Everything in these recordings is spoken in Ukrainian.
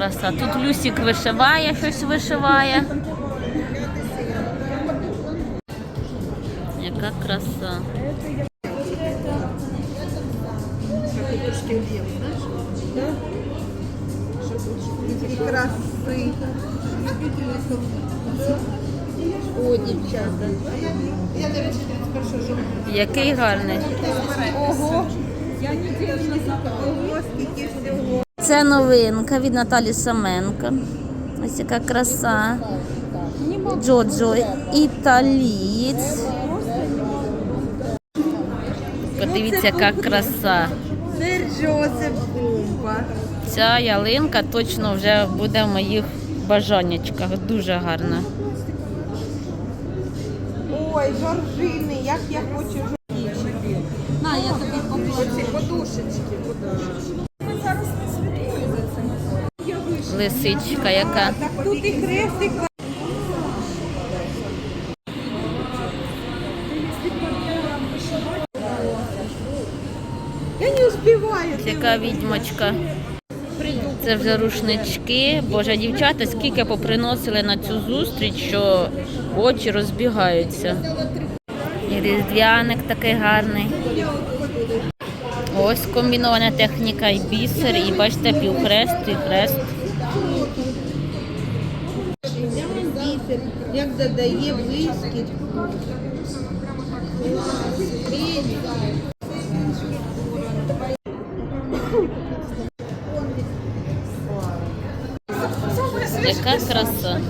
Краса. Тут Люсік вишиває, щось вишиває. Яка краса. краси. О, дівчата. Я, до речі, 31 жовтня. Який гарний. Ого. Я Ого, скільки всього. Це новинка від Наталі Саменко. Ось яка краса. Джоджо італієць. Подивіться, яка краса. Ця ялинка точно вже буде в моїх бажаннячках. Дуже гарна. Ой, жоржини, як я хочу жоржини. На, я тобі покладу. Оці подушечки. Лисичка яка. Тут і хрестик. Я не успіваю. Яка відьмочка. Це вже рушнички. Боже, дівчата скільки поприносили на цю зустріч, що очі розбігаються. І різдвяник такий гарний. Ось комбінована техніка і бісер, і бачите, півхрест, і хрест. Як додає блискіт. Яка краса.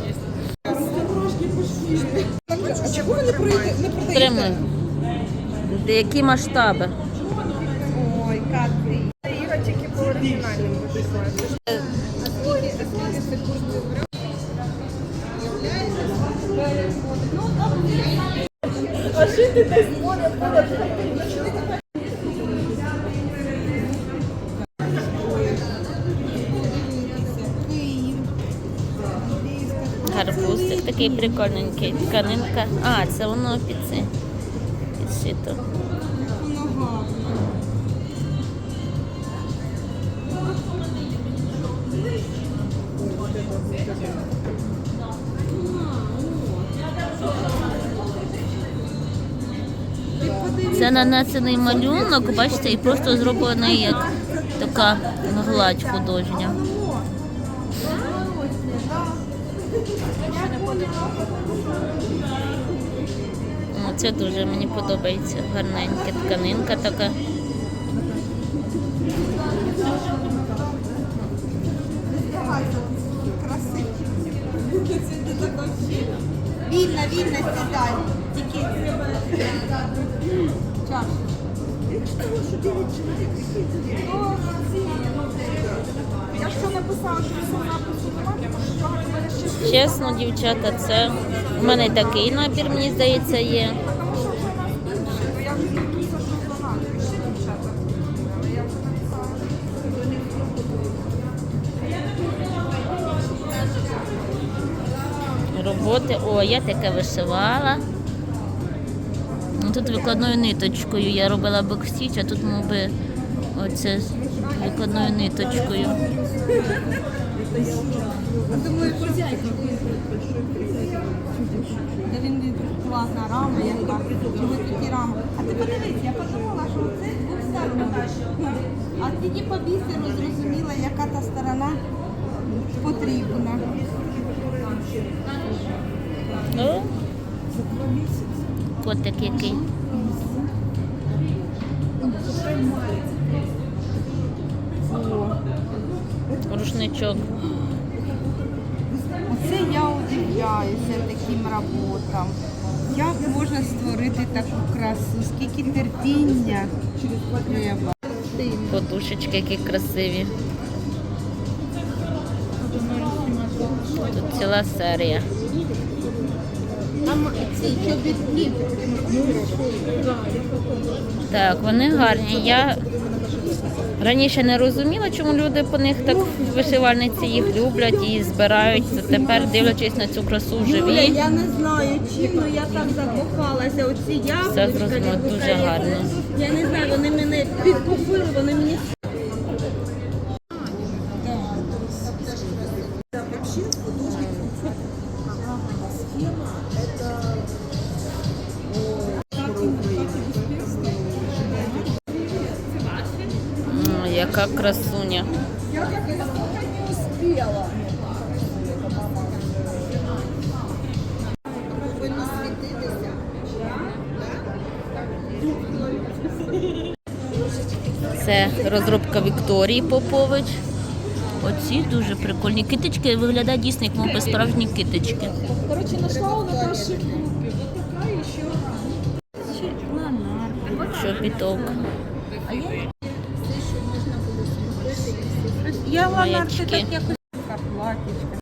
А чого ви не продаєте? Тримай. Які масштаби? Гарбузик такий прикольненький. Тканинка. А, це воно під це. Підшито. Це нанесений малюнок, бачите, і просто зроблений як така гладь художня. Це дуже мені подобається. Гарненька тканинка така. Вільно, вільно сідай. Тільки час. Я ж це написала, що це напису Чесно, дівчата, це в мене такий набір, мені здається, є. Я. Ще я. Роботи. О, я таке вишивала. Ну, Тут викладною ниточкою. Я робила бокстіч, а тут мов би оце викладною ниточкою. Він класна рама, яка. Чого такі рами? А ти подивись, я подумала, що це двостороння. А тоді по бісеру зрозуміла, яка та сторона потрібна. Котик який. Рушничок. Оце я удивляюся таким роботам. Як можна створити таку красу? Скільки терпіння треба? Подушечки які красиві. Тут ціла серія. Так, вони гарні. Я Раніше не розуміла, чому люди по них так вишивальниці їх люблять і збирають. Тепер, дивлячись на цю красу Юля, я не знаю чим, але я так закохалася. Оці яблучка. Все зрозуміло, дуже гарно. Я не знаю, вони мене підкупили, вони мені М, яка красуня. Це розробка Вікторії Попович. Оці дуже прикольні китички виглядають дійсно як мов справжні китички. Короче, нашла у Наташи в группе. Вот такая еще. Чобіток. Я Маячки. так якось платічка.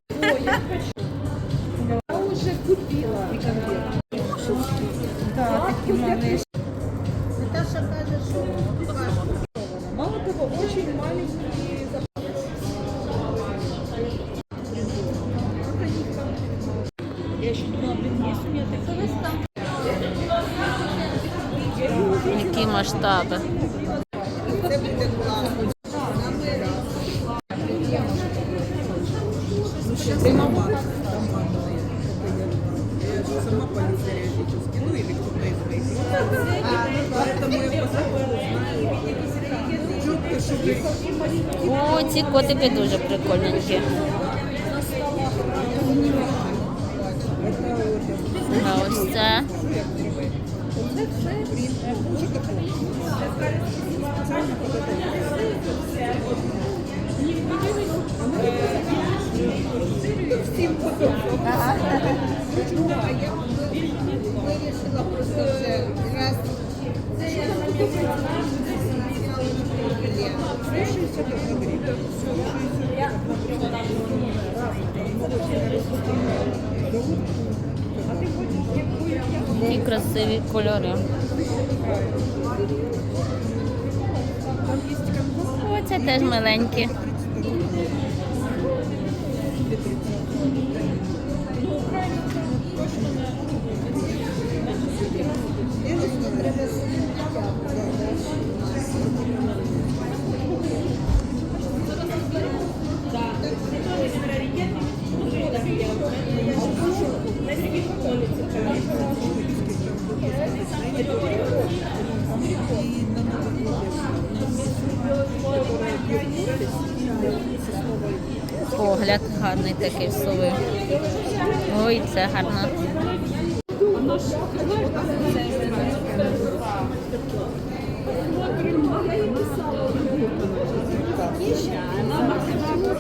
Я уже купила. Да, такі маленькі. Мало того, очень маленький запас. Я еще думала, блин, есть у меня такие. Які масштаби. О, ці котики дуже прикольненькі. А ось це. Які красиві кольори. О, це теж миленькі. Погляд гарний такий совий. Ой, це гарно. Убийственный набор.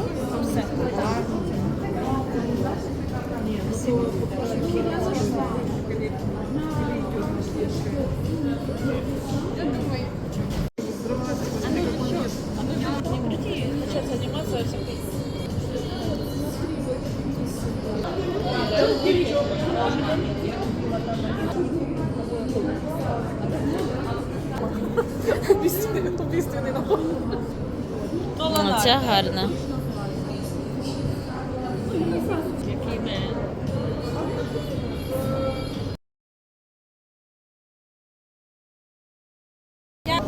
Ну, це гарно. Це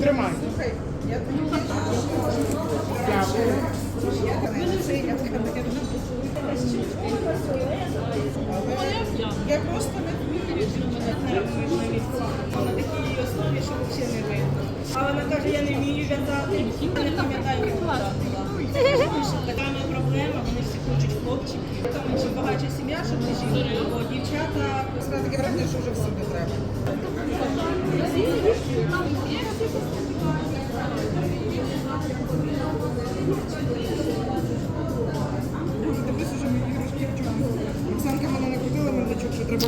не Я просто не вмію. на такій основі, що взагалі не видно. А вона каже, я не вмію в'язати, я не пам'ятаю, як в'язати. Така моя проблема, вони всі хочуть хлопчиків. Там чим багатша сім'я, щоб не жінки, бо дівчата Сказати таке враження, що вже всім не треба.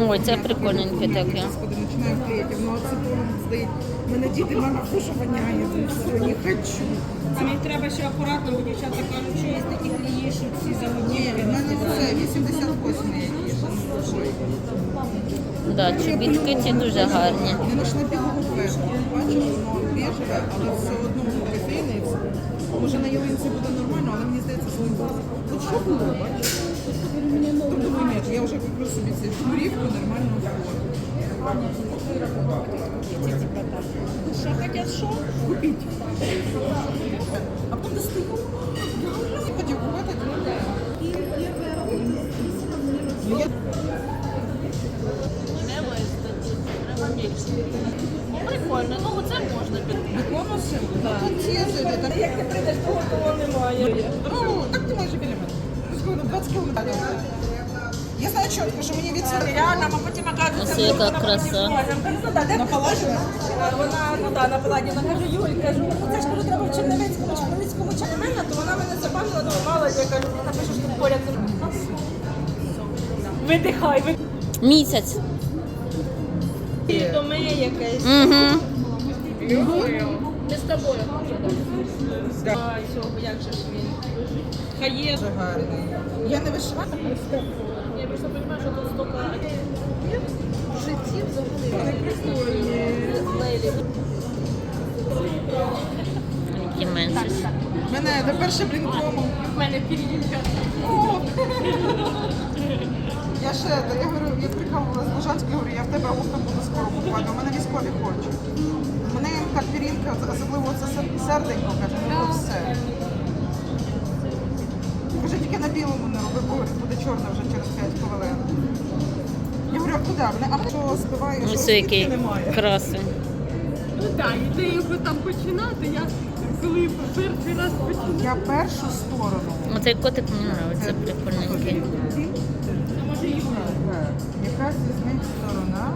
Ой, це прикольненьке таке. Господи, починаю клеїти. А це повинно стоїть. Мене діти, мама, дуже воняє. Все, не хочу. Там їх треба ще акуратно, бо дівчата кажуть, що є такі клієнти, що всі Ні, загодні. в мене це 88 якісь. Да, чобітки ці дуже гарні. Я знайшла білого квесту. Бачу, воно біжеве, але все одно кофейне. Може на ялинці буде нормально, але мені здається, що він буде. От що було, бачиш? Думаю, ні, я вже куплю собі цю шнурівку нормальну форму. Що хотять, що? Купіть. А потім достаю. Хотів купити, Прикольно, ну це можна ці Як ти прийдеш, того немає. Ну, так ти майже біля мене. Сколько, 20 кілометрів. Я знаю чітко, що мені від цього Реально, а потім оказується, Ось яка вона краса. «Ну, ну, да, де на ти. Вона, ну да, на Паладі, вона каже, Юль, кажу, ну це ж кажу, треба в Чернівецькому, Чернівецькому мене, то вона мене забанила, ну мало, я кажу, ти напишеш тут поряд. Видихай, ви Місяць. до мене якесь. Угу. Ми з тобою. Цього, як же ж він? Хай є. Дуже гарний. Я не вишиваю. Я просто розумію, що тут стільки в житті взагалі. Лелі. Які менші. У мене до перше блінкому. В мене пір'їнка. Я ще, я говорю, я прикалувала з Лужанської, говорю, я в тебе оптом буду скоро купувати. У мене військові хочуть. У мене так пірінка, особливо це серденько, каже, ну все. Каже, тільки на білому не роби, бо говорить, буде чорна вже через 5 хвилин. Я говорю, а куди? Вони, а що співаєш? Ось який немає. красень. Ну так, ідею би там починати. Я коли перший раз починала. Я першу сторону. Оцей котик мені подобається, прикольненький. Якась візьміть сторона.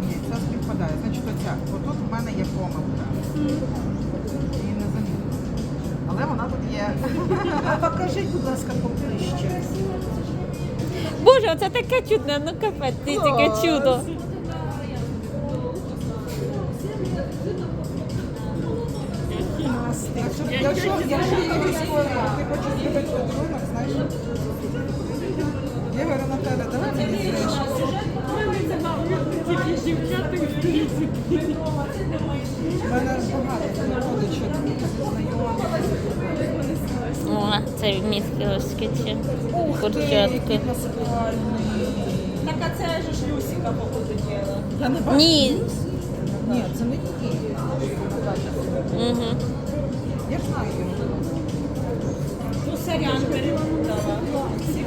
Ні, це співпадає. Значить, оця. Отут в мене є помилка. Але вона тут є. А покажіть, будь ласка, поближче. Боже, оце таке чудне, ну капець, ти таке чудо. Якщо, якщо, якщо є військові, ти хочеш зробити подарунок, знаєш. О, це міські ось ці курчатки. Так а це ж Люсіка, походу, діла. Я не бачу. Ні. Ні, це не ті. Угу. Я ж знаю. Ну, сорян, перемотала.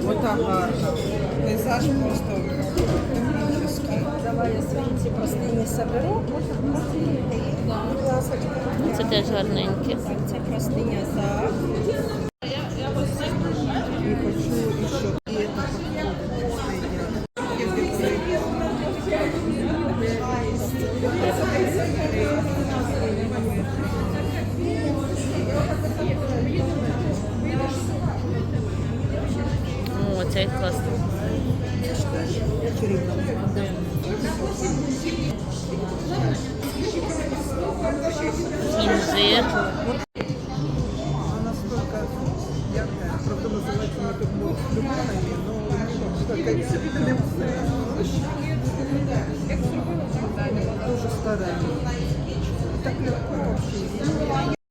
Ота гарна. Пейзаж просто. Давай я свої ці простині соберу. Ну, Це теж гарненькі. Так, це простиня за. Дуже старая. Так легко вообще.